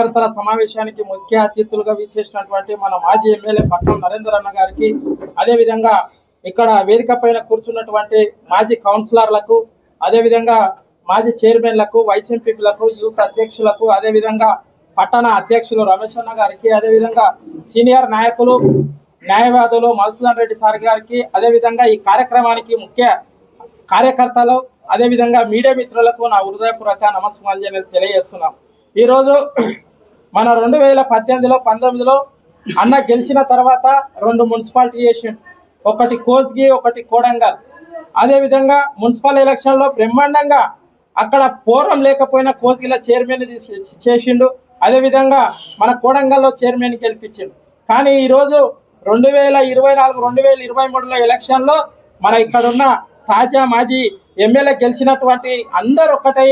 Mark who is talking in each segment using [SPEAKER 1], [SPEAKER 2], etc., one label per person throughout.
[SPEAKER 1] కార్యకర్తల సమావేశానికి ముఖ్య అతిథులుగా విచ్చేసినటువంటి మన మాజీ ఎమ్మెల్యే పట్నం నరేందర్ అన్న గారికి అదేవిధంగా ఇక్కడ వేదిక పైన కూర్చున్నటువంటి మాజీ కౌన్సిలర్లకు అదేవిధంగా మాజీ చైర్మన్లకు వైస్ ఎంపీలకు యూత్ అధ్యక్షులకు అదేవిధంగా పట్టణ అధ్యక్షులు రమేష్ అన్న గారికి అదేవిధంగా సీనియర్ నాయకులు న్యాయవాదులు మధుసూదన్ రెడ్డి సార్ గారికి అదేవిధంగా ఈ కార్యక్రమానికి ముఖ్య కార్యకర్తలు అదేవిధంగా మీడియా మిత్రులకు నా హృదయపూర్వక నమస్కారాలు తెలియజేస్తున్నాం. ఈరోజు మన రెండు వేల పద్దెనిమిదిలో పంతొమ్మిదిలో అన్న గెలిచిన తర్వాత రెండు మున్సిపాలిటీ చేసిండు. ఒకటి కోస్గి ఒకటి కోడంగల్. అదేవిధంగా మున్సిపల్ ఎలక్షన్లో బ్రహ్మాండంగా అక్కడ ఫోరం లేకపోయినా కోస్గిలో చైర్మన్ చేసిండు. అదేవిధంగా మన కోడంగల్లో చైర్మన్ గెలిపించిండు. కానీ ఈరోజు రెండు వేల ఇరవై నాలుగు రెండు వేల ఇరవై మూడులో ఎలక్షన్లో మన ఇక్కడున్న తాజా మాజీ ఎమ్మెల్యే గెలిచినటువంటి అందరు ఒకటై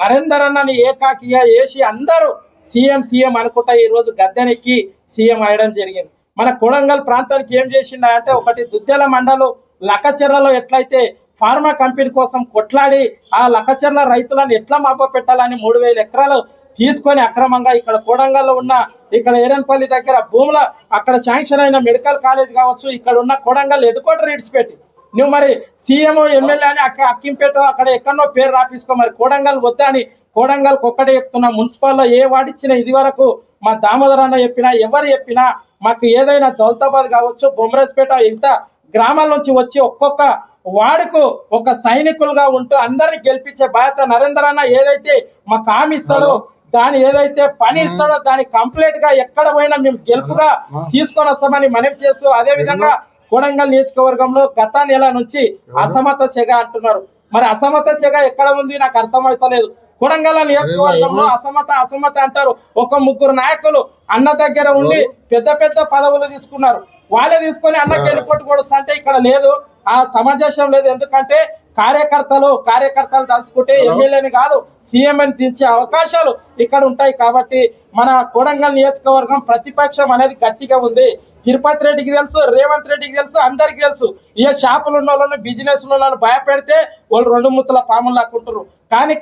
[SPEAKER 1] నరేందర్ అన్నని ఏకాకిగా వేసి అందరూ సీఎం సీఎం అనుకుంటా ఈ రోజు గద్దెనెక్కి సీఎం అయ్యడం జరిగింది. మన కొడంగల్ ప్రాంతానికి ఏం చేసిండ అంటే ఒకటి దుద్దెల మండలం లక్కచెర్లలో ఎట్లయితే ఫార్మా కంపెనీ కోసం కొట్లాడి ఆ లక్కచెర్ల రైతులను ఎట్లా మాప పెట్టాలని మూడు వేల ఎకరాలు తీసుకొని అక్రమంగా ఇక్కడ కోడంగల్లో ఉన్న ఇక్కడ ఏరన్పల్లి దగ్గర భూముల అక్కడ శాంక్షన్ అయిన మెడికల్ కాలేజ్ కావచ్చు ఇక్కడ ఉన్న కోడంగల్ హెడ్ క్వార్టర్ పెట్టి నువ్వు మరి సీఎం ఎమ్మెల్యే అని అక్క అక్కింపేట అక్కడ ఎక్కడో పేరు రాపించుకో మరి కోడంగల్ వద్దా అని కోడంగల్కి ఒక్కటే చెప్తున్నా. మున్సిపాల్లో ఏ వాడిచ్చినా ఇది వరకు మా దామోదర్ అన్న చెప్పినా ఎవరు చెప్పినా మాకు ఏదైనా దౌలతాబాద్ కావచ్చు బొమ్మరాజ్పేట ఇంత గ్రామాల నుంచి వచ్చి ఒక్కొక్క వాడుకు ఒక సైనికులుగా ఉంటూ అందరిని గెలిపించే బాధ్యత నరేందర్ అన్న ఏదైతే మాకు హామీ ఇస్తాడో దాని ఏదైతే పని ఇస్తాడో దాని కంప్లీట్గా ఎక్కడ పోయినా మేము గెలుపుగా తీసుకొని వస్తామని మనం చేస్తూ అదే విధంగా కొడంగల్ నియోజకవర్గంలో గత నెల నుంచి అసమత సెగ అంటున్నారు. మరి అసమత సెగ ఎక్కడ ఉంది? నాకు అర్థమవుతలేదు కొడంగల్ నియోజకవర్గంలో అసమత అసమత అంటారు. ఒక ముగ్గురు నాయకులు అన్న దగ్గర ఉండి పెద్ద పెద్ద పదవులు తీసుకున్నారు. వాళ్ళే తీసుకొని అన్నకి వెళ్ళిపోటు కూడా అంటే ఇక్కడ లేదు. ఆ సమంజసం లేదు. ఎందుకంటే కార్యకర్తలు కార్యకర్తలు తలుచుకుంటే ఎమ్మెల్యేని కాదు సీఎం అని దించే అవకాశాలు ఇక్కడ ఉంటాయి కాబట్టి మన కోడంగల్ నియోజకవర్గం ప్రతిపక్షం అనేది గట్టిగా ఉంది. తిరుపతి రెడ్డికి తెలుసు రేవంత్ రెడ్డికి తెలుసు అందరికి తెలుసు. ఏ షాపులు ఉన్న వాళ్ళని బిజినెస్ ఉన్న వాళ్ళని భయపెడితే వాళ్ళు రెండు ముత్తల పాములు లాక్కుంటారు కానీ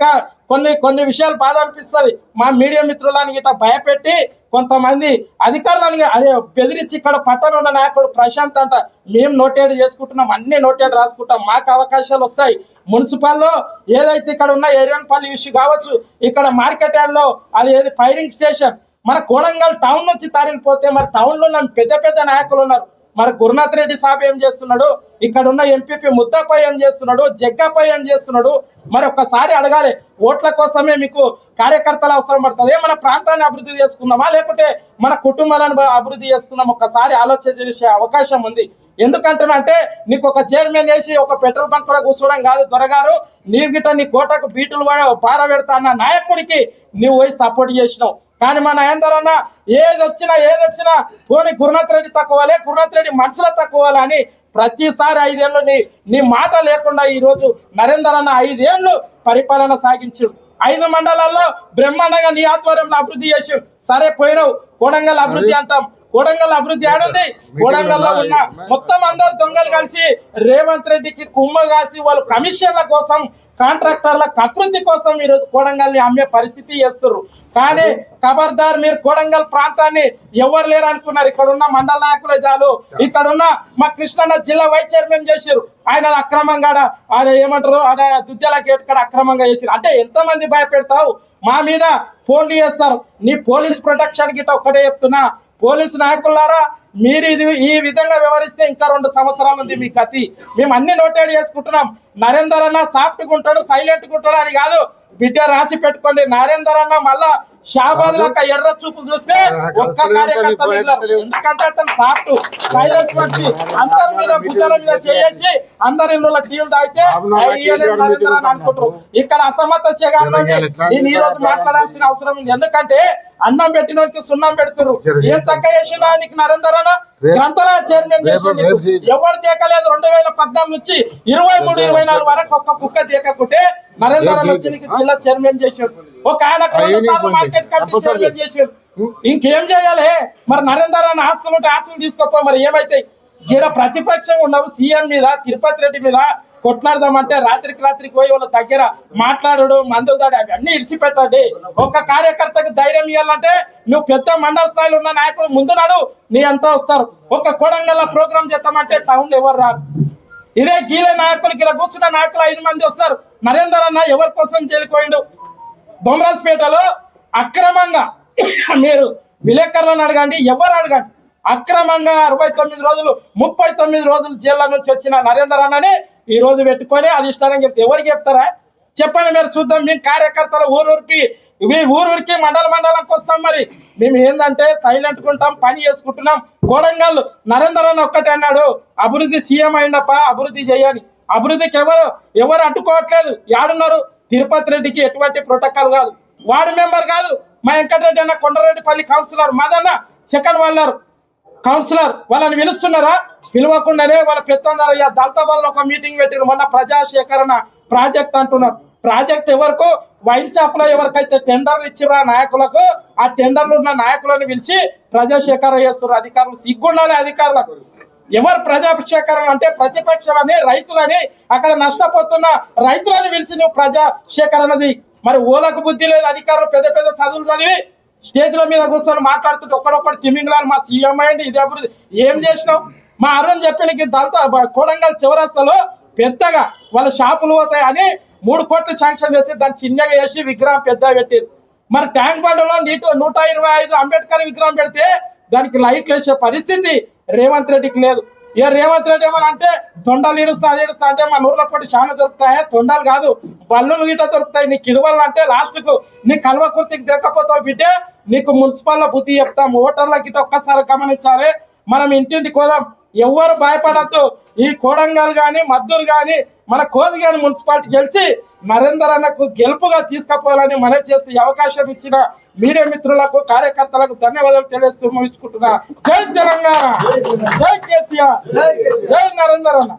[SPEAKER 1] కొన్ని కొన్ని విషయాలు బాధ అనిపిస్తుంది. మా మీడియా మిత్రులని ఇట్లా భయపెట్టి కొంతమంది అధికారులని అదే బెదిరించి ఇక్కడ పట్టణ ఉన్న నాయకుడు ప్రశాంత్ అంట మేము నోటేడ్ చేసుకుంటున్నాం అన్ని నోటేడ్ రాసుకుంటాం మాకు అవకాశాలు వస్తాయి. మున్సిపల్లో ఏదైతే ఇక్కడ ఉన్న ఏరియన్పల్లి ఇష్యూ కావచ్చు ఇక్కడ మార్కెట్ యార్డ్లో అది ఏది ఫైరింగ్ స్టేషన్ మన కోడంగల్ టౌన్ నుంచి తరలిపోతే మరి టౌన్లో ఉన్న పెద్ద పెద్ద నాయకులు ఉన్నారు. మరి గురునాథ్ రెడ్డి సాబ్ ఏం చేస్తున్నాడు? ఇక్కడ ఉన్న ఎంపీపీ ముద్దపై ఏం చేస్తున్నాడు జగ్గపై ఏం చేస్తున్నాడు. మరి ఒక్కసారి అడగాలి ఓట్ల కోసమే మీకు కార్యకర్తలు అవసరం పడుతుంది. మన ప్రాంతాన్ని అభివృద్ధి చేసుకుందామా? లేకుంటే మన కుటుంబాలను అభివృద్ధి చేసుకుందాం ఒక్కసారి ఆలోచన చేసే అవకాశం ఉంది. ఎందుకంటున్నంటే నీకు ఒక చైర్మన్ వేసి ఒక పెట్రోల్ బంక్ కూడా కూర్చోవడం కాదు. దొరగారు నీవు గిట్ట నీ కోటకు బీటులు పడ- పారబెడతా అన్న నాయకుడికి నువ్వు పోయి సపోర్ట్ చేసినావు. కానీ మన నరేందర్ ఏది వచ్చినా ఏది వచ్చినా పోనీ గురునాథ్ రెడ్డి తక్కువలే గురునాథ్ రెడ్డి మనుషుల తక్కువలే అని ప్రతిసారి ఐదేళ్ళు నీ నీ మాట లేకుండా ఈ రోజు నరేందర్ అన్న ఐదేళ్ళు పరిపాలన సాగించాడు ఐదు మండలాల్లో బ్రహ్మాండంగా నీ ఆధ్వర్యంలో అభివృద్ధి చేసాడు సరే పోయినావు. కోడంగల్ అభివృద్ధి అంటాం. కోడంగల్ అభివృద్ధి ఆడుంది. కోడంగల్లో ఉన్న మొత్తం అందరు దొంగలు కలిసి రేవంత్ రెడ్డికి కుమ్మ కాసి వాళ్ళు కమిషన్ల కోసం కాంట్రాక్టర్ల కకృతి కోసం ఈరోజు కోడంగల్ని అమ్మే పరిస్థితి చేస్తున్నారు కానీ ఖబర్దార్ మీరు కోడంగల్ ప్రాంతాన్ని ఎవరు లేరు అనుకున్నారు ఇక్కడ ఉన్న మండల నాయకులే చాలు ఇక్కడ ఉన్న మా కృష్ణన్న జిల్లా వైస్ చైర్మన్ చేసారు ఆయన అక్రమంగా ఆడ ఏమంటారు? ఆడ దుద్దెల గేట్ కాడ అక్రమంగా చేసారు అంటే ఎంతమంది భయపెడతావు? మా మీద ఫోన్లు చేస్తారు. నీ పోలీస్ ప్రొటెక్షన్ గిట్ట ఒక్కటే చెప్తున్నా. పోలీసు నాయకులారా మీరు ఇది ఈ విధంగా వ్యవహరిస్తే ఇంకా రెండు సంవత్సరాలు ఉంది మీ కతి మేము అన్ని నోటేడ్ చేసుకుంటున్నాం. నరేందర్ అన్న సాఫ్ట్గా ఉంటాడు సైలెంట్గా ఉంటాడు అని కాదు. బిడ్డ రాసి పెట్టుకోండి. నరేందర్ అన్న మళ్ళా షాబాద్ లెక్క ఎర్ర చూపు చూస్తే ఒక్క కార్యకర్త. ఎందుకంటే అతను సాఫ్ట్ సైలెంట్ మనిషి అందరి మీద భుజాల మీద చేసి అందరి ఇళ్ళలో టీలు తాగితే అయ్యనే నరేందర్ అని అనుకుంటారు. ఇక్కడ అసమత నేను ఈ రోజు మాట్లాడాల్సిన అవసరం ఉంది. ఎందుకంటే అన్నం పెట్టినోడికి సున్నం పెడుతురు. ఏం తక్కువ చేసినా నీకు నరేందర్ అన్న గ్రంథాలయ చైర్మన్. ఎవరు దేకలేదు? రెండు వేల పద్నాలుగు నుంచి ఇరవై మూడు ఇరవై నాలుగు వరకు ఒక్క కుక్క దేకకుంటే నరేందర్ అన్న వచ్చి జిల్లా చైర్మన్ చేసాడు. ఒక ఆయన మార్కెట్ కమిటీ చైర్మన్ చేసాడు ఇంకేం చేయాలి? మరి నరేందర్ అన్న ఆస్తులు ఉంటే ఆస్తులు తీసుకోపో మరి ఏమైతాయి? ఈడ ప్రతిపక్షం ఉన్నావు సీఎం మీద తిరుపతి రెడ్డి మీద కొట్లాడదామంటే రాత్రికి రాత్రికి పోయి వాళ్ళ దగ్గర మాట్లాడడు మందులు దాడి అవన్నీ ఇడిచిపెట్టండి. ఒక్క కార్యకర్తకు ధైర్యం ఇవ్వాలంటే నువ్వు పెద్ద మండల స్థాయిలో ఉన్న నాయకులు ముందు నాడు నీ అంతా వస్తారు. ఒక్క కోడంగల్ ప్రోగ్రామ్ చేద్దామంటే టౌన్ ఎవరు రారు? ఇదే గీలే నాయకులు ఇక్కడ కూర్చున్న నాయకులు ఐదు మంది వస్తారు. నరేందర్ అన్న ఎవరి కోసం చెల్లిపోయిండు బొమ్మరాజ్పేటలో అక్రమంగా మీరు విలేకరులను అడగండి ఎవరు అడగండి? అక్రమంగా అరవై తొమ్మిది రోజులు ముప్పై తొమ్మిది రోజులు జైల్లో నుంచి వచ్చిన నరేందర్ అన్నని ఈ రోజు పెట్టుకొని అధిష్టానం చెప్తే ఎవరికి చెప్తారా? చెప్పండి మీరు చూద్దాం మేము కార్యకర్తలు ఊరూరికి మీ ఊరూరికి మండల మండలంకి వస్తాం మరి. మేము ఏంటంటే సైలెంట్ ఉంటాం పని చేసుకుంటున్నాం. కోడంగల్ నరేందర్ అన్న ఒక్కటే అన్నాడు అభివృద్ధి సీఎం అయినప్ప అభివృద్ధి చేయని అభివృద్ధికి ఎవరు ఎవరు అడ్డుకోవట్లేదు. యాడున్నారు? తిరుపతి రెడ్డికి ఎటువంటి ప్రోటోకాల్ కాదు. వార్డు మెంబర్ కాదు మా వెంకటరెడ్డి అన్న కొండరెడ్డిపల్లి కౌన్సిలర్ మాదన్న సెకండ్ వాళ్ళారు కౌన్సిలర్. వాళ్ళని పిలుస్తున్నారా? పిలవకుండానే వాళ్ళ పెత్తందారయ్య దళితాబాద్ ఒక మీటింగ్ పెట్టారు. మొన్న ప్రజాసేకరణ ప్రాజెక్ట్ అంటున్నారు. ప్రాజెక్ట్ ఎవరికో? వైన్ షాప్లో ఎవరికైతే టెండర్లు ఇచ్చిరా నాయకులకు ఆ టెండర్లు ఉన్న నాయకులను పిలిచి ప్రజాసేకరణ చేస్తున్నారు అధికారులు సిగ్గుండాలి అధికారులకు. ఎవరు ప్రజాసేకరణ అంటే ప్రతిపక్షాలని రైతులని అక్కడ నష్టపోతున్న రైతులని పిలిచి నువ్వు ప్రజాసేకరణది మరి ఓలకు బుద్ధి లేదు అధికారులు పెద్ద పెద్ద చదువులు చదివి స్టేజ్ల మీద కూర్చొని మాట్లాడుతుంటే ఒక్కడొక్కడు తిమింగ్లాలు మా సీఎం అయ్యండి ఇది అభివృద్ధి. ఏం చేసినావు? మా అరుణ్ చెప్పినకి దాంతో కోడంగల్ చివరస్తలో పెద్దగా వాళ్ళ షాపులు పోతాయి అని మూడు కోట్లు శాంక్షన్ చేసి దాన్ని చిన్నగా చేసి విగ్రహం పెద్ద పెట్టారు. మరి ట్యాంక్ బండ్లో నీటి నూట ఇరవై ఐదు అంబేద్కర్ విగ్రహం పెడితే దానికి లైట్లు వేసే పరిస్థితి రేవంత్ రెడ్డికి లేదు. ఇక రేవంత్ రెడ్డి ఏమని అంటే తొండలు ఇడుస్తా అది ఇడుస్తా అంటే మా నూరులో పొట్టి చాలా దొరుకుతాయి? తొండలు కాదు. బల్లులు గిట్ట దొరుకుతాయి. నీ కిడువలు అంటే లాస్ట్కు నీ కల్వ కుర్తికి దెక్కపోతావు బిడ్డే. నీకు మున్సిపల్ బుద్ధి చెప్తాం. ఓటర్ల గిట్ట ఒక్కసారి గమనించాలి. మనం ఇంటింటికి పోదాం. ఎవ్వరు భయపడద్దు. ఈ కోడంగల్ గాని మద్దూరు గాని మన కోదిగాని మున్సిపాలిటీ గెలిచి నరేందర్ అన్నకు గెలుపుగా తీసుకుపోవాలని మనవి చేసి అవకాశం ఇచ్చిన మీడియా మిత్రులకు కార్యకర్తలకు ధన్యవాదాలు తెలియజేస్తూ ముగించుకుంటున్నా జై తెలంగాణ! జై కేసీఆర్! జై నరేందర్ అన్న!